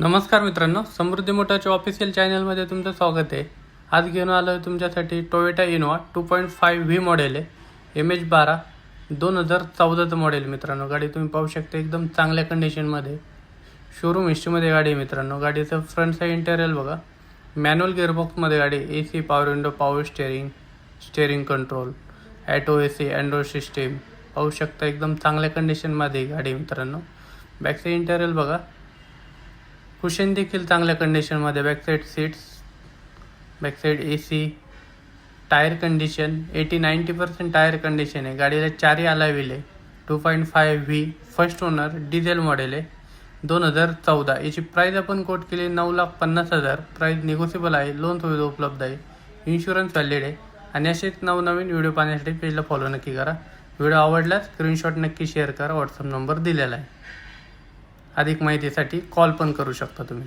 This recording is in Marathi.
नमस्कार मित्रांनो समृद्धी मोटरच्या ऑफिशियल चॅनलमध्ये तुमचं स्वागत आहे. आज घेऊन आलो आहे तुमच्यासाठी Toyota Innova two point five V model आहे. एम एच बारा दोन हजार चौदाचं मॉडेल मित्रांनो. गाडी तुम्ही पाहू शकता एकदम चांगल्या कंडिशनमध्ये शोरूम हिस्ट्रीमध्ये गाडी आहे मित्रांनो. गाडीचं फ्रंट साईड इंटेरियल बघा. मॅन्युअल गिअरबॉक्समध्ये गाडी A C power window power steering steering control auto A C Android system पाहू शकता एकदम चांगल्या कंडिशनमध्ये गाडी मित्रांनो. बॅक साईड इंटेरियल बघा. कुशन देखील चांगल्या कंडिशनमध्ये backside seats backside A C tyre condition eighty ninety percent tyre condition आहे. गाडीला चारही अलाविल आहे. Two point five V first owner diesel model आहे. दोन हजार चौदा. याची प्राईज आपण कोट केली नऊ लाख पन्नास हजार. प्राईज निगोसिबल आहे. लोन सुविधा उपलब्ध आहे. इन्शुरन्स व्हॅलिड आहे. आणि असेच नवनवीन व्हिडिओ पाहण्यासाठी पेजला फॉलो नक्की करा. व्हिडिओ आवडल्यास स्क्रीनशॉट नक्की शेअर करा. व्हॉट्सअप नंबर दिलेला आहे. अधिक माहितीसाठी कॉल पण करू शकता तुम्ही.